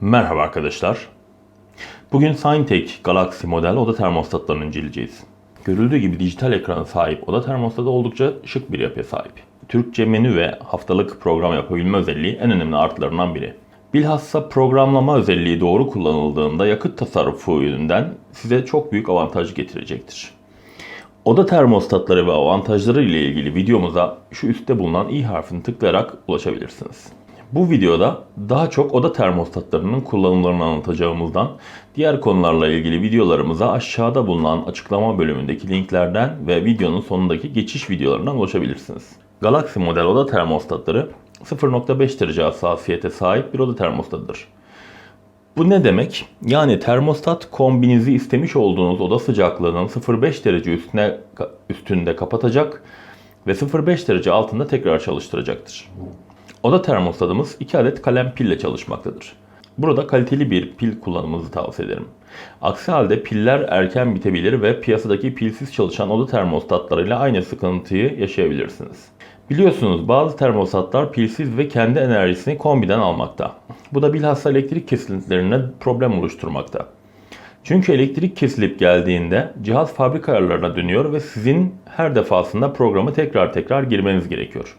Merhaba arkadaşlar. Bugün Scientech Galaxy model oda termostatlarını inceleyeceğiz. Görüldüğü gibi dijital ekrana sahip oda termostatı oldukça şık bir yapıya sahip. Türkçe menü ve haftalık program yapabilme özelliği en önemli artılarından biri. Bilhassa programlama özelliği doğru kullanıldığında yakıt tasarrufu yönünden size çok büyük avantaj getirecektir. Oda termostatları ve avantajları ile ilgili videomuza şu üstte bulunan i harfini tıklayarak ulaşabilirsiniz. Bu videoda daha çok oda termostatlarının kullanımlarını anlatacağımızdan diğer konularla ilgili videolarımıza aşağıda bulunan açıklama bölümündeki linklerden ve videonun sonundaki geçiş videolarından ulaşabilirsiniz. Galaxy model oda termostatları 0.5 derece hassasiyete sahip bir oda termostatıdır. Bu ne demek? Yani termostat kombinizi istemiş olduğunuz oda sıcaklığının 0.5 derece üstüne üstünde kapatacak ve 0.5 derece altında tekrar çalıştıracaktır. Oda termostatımız 2 adet kalem pille çalışmaktadır. Burada kaliteli bir pil kullanımınızı tavsiye ederim. Aksi halde piller erken bitebilir ve piyasadaki pilsiz çalışan oda termostatlarıyla aynı sıkıntıyı yaşayabilirsiniz. Biliyorsunuz bazı termostatlar pilsiz ve kendi enerjisini kombiden almakta. Bu da bilhassa elektrik kesintilerine problem oluşturmakta. Çünkü elektrik kesilip geldiğinde cihaz fabrika ayarlarına dönüyor ve sizin her defasında programı tekrar tekrar girmeniz gerekiyor.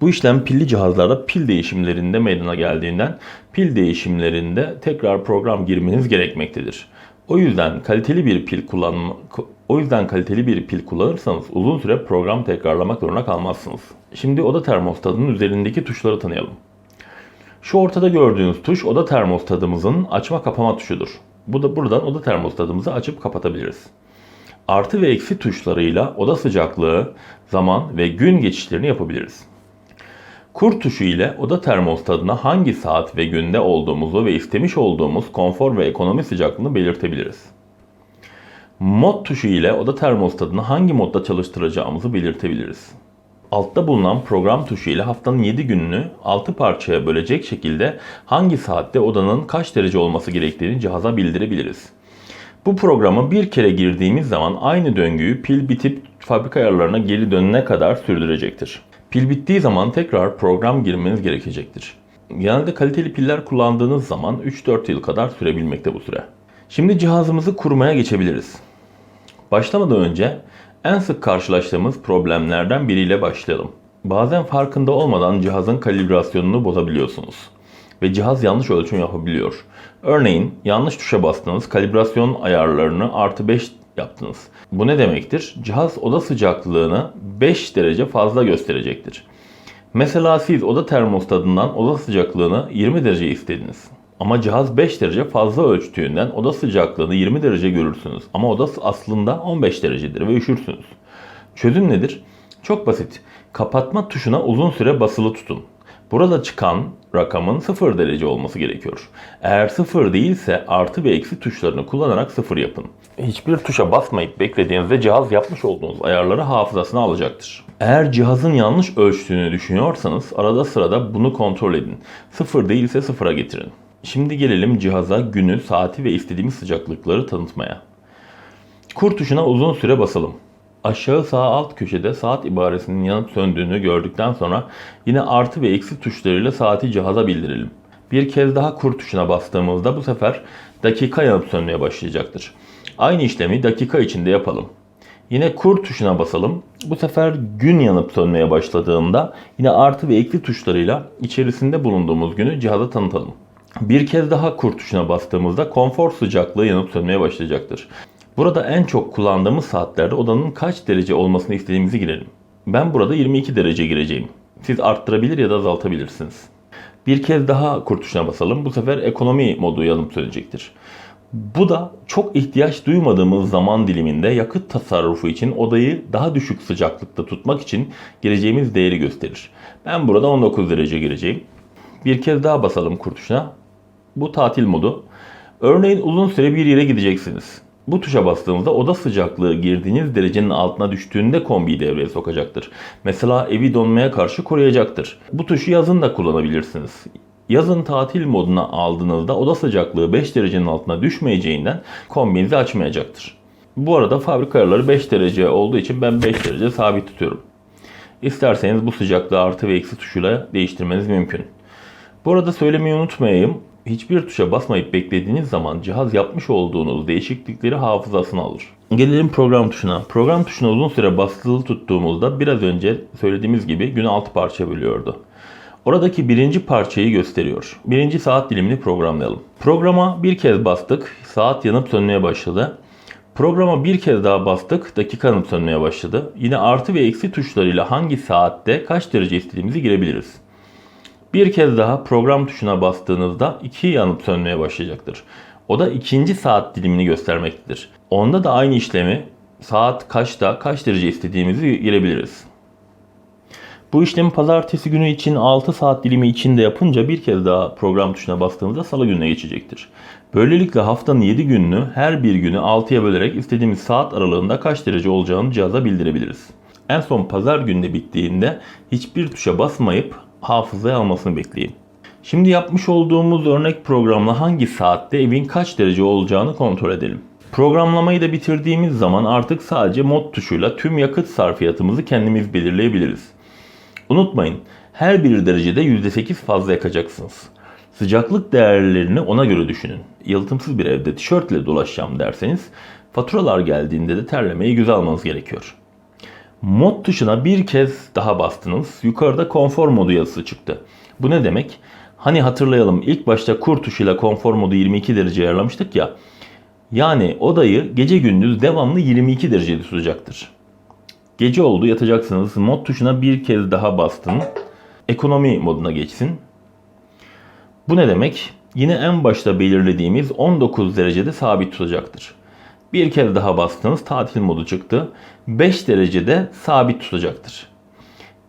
Bu işlem pilli cihazlarda pil değişimlerinde meydana geldiğinden pil değişimlerinde tekrar program girmeniz gerekmektedir. O yüzden kaliteli bir pil kullanma o yüzden kaliteli bir pil kullanırsanız uzun süre program tekrarlamak zorunda kalmazsınız. Şimdi oda termostatının üzerindeki tuşları tanıyalım. Şu ortada gördüğünüz tuş oda termostatımızın açma kapama tuşudur. Bu da buradan oda termostatımızı açıp kapatabiliriz. Artı ve eksi tuşlarıyla oda sıcaklığı, zaman ve gün geçişlerini yapabiliriz. Kur tuşu ile oda termostatına hangi saat ve günde olduğumuzu ve istemiş olduğumuz konfor ve ekonomi sıcaklığını belirtebiliriz. Mod tuşu ile oda termostatını hangi modda çalıştıracağımızı belirtebiliriz. Altta bulunan program tuşu ile haftanın 7 gününü 6 parçaya bölecek şekilde hangi saatte odanın kaç derece olması gerektiğini cihaza bildirebiliriz. Bu programı bir kere girdiğimiz zaman aynı döngüyü pil bitip fabrika ayarlarına geri dönene kadar sürdürecektir. Pil bittiği zaman tekrar program girmeniz gerekecektir. Genelde kaliteli piller kullandığınız zaman 3-4 yıl kadar sürebilmekte bu süre. Şimdi cihazımızı kurmaya geçebiliriz. Başlamadan önce en sık karşılaştığımız problemlerden biriyle başlayalım. Bazen farkında olmadan cihazın kalibrasyonunu bozabiliyorsunuz ve cihaz yanlış ölçüm yapabiliyor. Örneğin yanlış tuşa bastınız, kalibrasyon ayarlarını artı 5 yaptınız. Bu ne demektir? Cihaz oda sıcaklığını 5 derece fazla gösterecektir. Mesela siz oda termostatından oda sıcaklığını 20 derece istediniz. Ama cihaz 5 derece fazla ölçtüğünden oda sıcaklığını 20 derece görürsünüz. Ama oda aslında 15 derecedir ve üşürsünüz. Çözüm nedir? Çok basit. Kapatma tuşuna uzun süre basılı tutun. Burada çıkan rakamın 0 derece olması gerekiyor. Eğer 0 değilse artı ve eksi tuşlarını kullanarak 0 yapın. Hiçbir tuşa basmayıp beklediğinizde cihaz yapmış olduğunuz ayarları hafızasına alacaktır. Eğer cihazın yanlış ölçtüğünü düşünüyorsanız arada sırada bunu kontrol edin. 0 değilse 0'a getirin. Şimdi gelelim cihaza günü, saati ve istediğimiz sıcaklıkları tanıtmaya. Kur tuşuna uzun süre basalım. Aşağı sağ alt köşede saat ibaresinin yanıp söndüğünü gördükten sonra yine artı ve eksi tuşlarıyla saati cihaza bildirelim. Bir kez daha kur tuşuna bastığımızda bu sefer dakika yanıp sönmeye başlayacaktır. Aynı işlemi dakika içinde yapalım. Yine kur tuşuna basalım. Bu sefer gün yanıp sönmeye başladığında yine artı ve eksi tuşlarıyla içerisinde bulunduğumuz günü cihaza tanıtalım. Bir kez daha kur tuşuna bastığımızda konfor sıcaklığı yanıp sönmeye başlayacaktır. Burada en çok kullandığımız saatlerde odanın kaç derece olmasını istediğimizi girelim. Ben burada 22 derece gireceğim. Siz arttırabilir ya da azaltabilirsiniz. Bir kez daha kur tuşuna basalım. Bu sefer ekonomi modu yanıp sönecektir. Bu da çok ihtiyaç duymadığımız zaman diliminde yakıt tasarrufu için odayı daha düşük sıcaklıkta tutmak için gireceğimiz değeri gösterir. Ben burada 19 derece gireceğim. Bir kez daha basalım kur tuşuna. Bu tatil modu. Örneğin uzun süre bir yere gideceksiniz. Bu tuşa bastığımızda oda sıcaklığı girdiğiniz derecenin altına düştüğünde kombiyi devreye sokacaktır. Mesela evi donmaya karşı koruyacaktır. Bu tuşu yazın da kullanabilirsiniz. Yazın tatil moduna aldığınızda oda sıcaklığı 5 derecenin altına düşmeyeceğinden kombinizi açmayacaktır. Bu arada fabrika ayarları 5 derece olduğu için ben 5 derece sabit tutuyorum. İsterseniz bu sıcaklığı artı ve eksi tuşuyla değiştirmeniz mümkün. Bu arada söylemeyi unutmayayım. Hiçbir tuşa basmayıp beklediğiniz zaman cihaz yapmış olduğunuz değişiklikleri hafızasına alır. Gelelim program tuşuna. Program tuşuna uzun süre basılı tuttuğumuzda biraz önce söylediğimiz gibi günü 6 parça bölüyordu. Oradaki birinci parçayı gösteriyor. Birinci saat dilimini programlayalım. Programa bir kez bastık. Saat yanıp sönmeye başladı. Programa bir kez daha bastık. Dakika yanıp sönmeye başladı. Yine artı ve eksi tuşlarıyla hangi saatte kaç derece istediğimizi girebiliriz. Bir kez daha program tuşuna bastığınızda 2 yanıp sönmeye başlayacaktır. O da ikinci saat dilimini göstermektedir. Onda da aynı işlemi saat kaçta kaç derece istediğimizi girebiliriz. Bu işlemi pazartesi günü için 6 saat dilimi içinde yapınca bir kez daha program tuşuna bastığımızda salı gününe geçecektir. Böylelikle haftanın 7 gününü her bir günü 6'ya bölerek istediğimiz saat aralığında kaç derece olacağını cihaza bildirebiliriz. En son pazar günde bittiğinde hiçbir tuşa basmayıp hafızaya almasını bekleyin. Şimdi yapmış olduğumuz örnek programla hangi saatte evin kaç derece olacağını kontrol edelim. Programlamayı da bitirdiğimiz zaman artık sadece mod tuşuyla tüm yakıt sarfiyatımızı kendimiz belirleyebiliriz. Unutmayın, her bir derecede %8 fazla yakacaksınız. Sıcaklık değerlerini ona göre düşünün. Yalıtımsız bir evde tişörtle dolaşacağım derseniz faturalar geldiğinde de terlemeyi göze almanız gerekiyor. Mod tuşuna bir kez daha bastınız. Yukarıda konfor modu yazısı çıktı. Bu ne demek? Hani hatırlayalım ilk başta kur tuşuyla konfor modu 22 derece ayarlamıştık ya. Yani odayı gece gündüz devamlı 22 derecede tutacaktır. Gece oldu yatacaksınız. Mod tuşuna bir kez daha bastın. Ekonomi moduna geçsin. Bu ne demek? Yine en başta belirlediğimiz 19 derecede sabit tutacaktır. Bir kez daha bastınız tatil modu çıktı. 5 derecede sabit tutacaktır.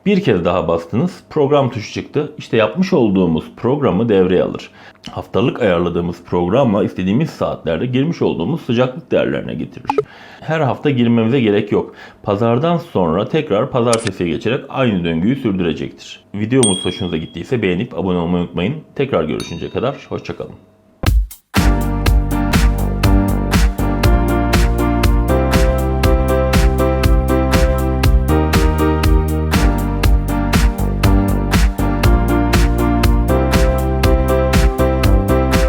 Bir kez daha bastınız program tuşu çıktı. İşte yapmış olduğumuz programı devreye alır. Haftalık ayarladığımız programla istediğimiz saatlerde girmiş olduğumuz sıcaklık değerlerine getirir. Her hafta girmemize gerek yok. Pazardan sonra tekrar pazartesiye geçerek aynı döngüyü sürdürecektir. Videomuz hoşunuza gittiyse beğenip abone olmayı unutmayın. Tekrar görüşünceye kadar hoşçakalın.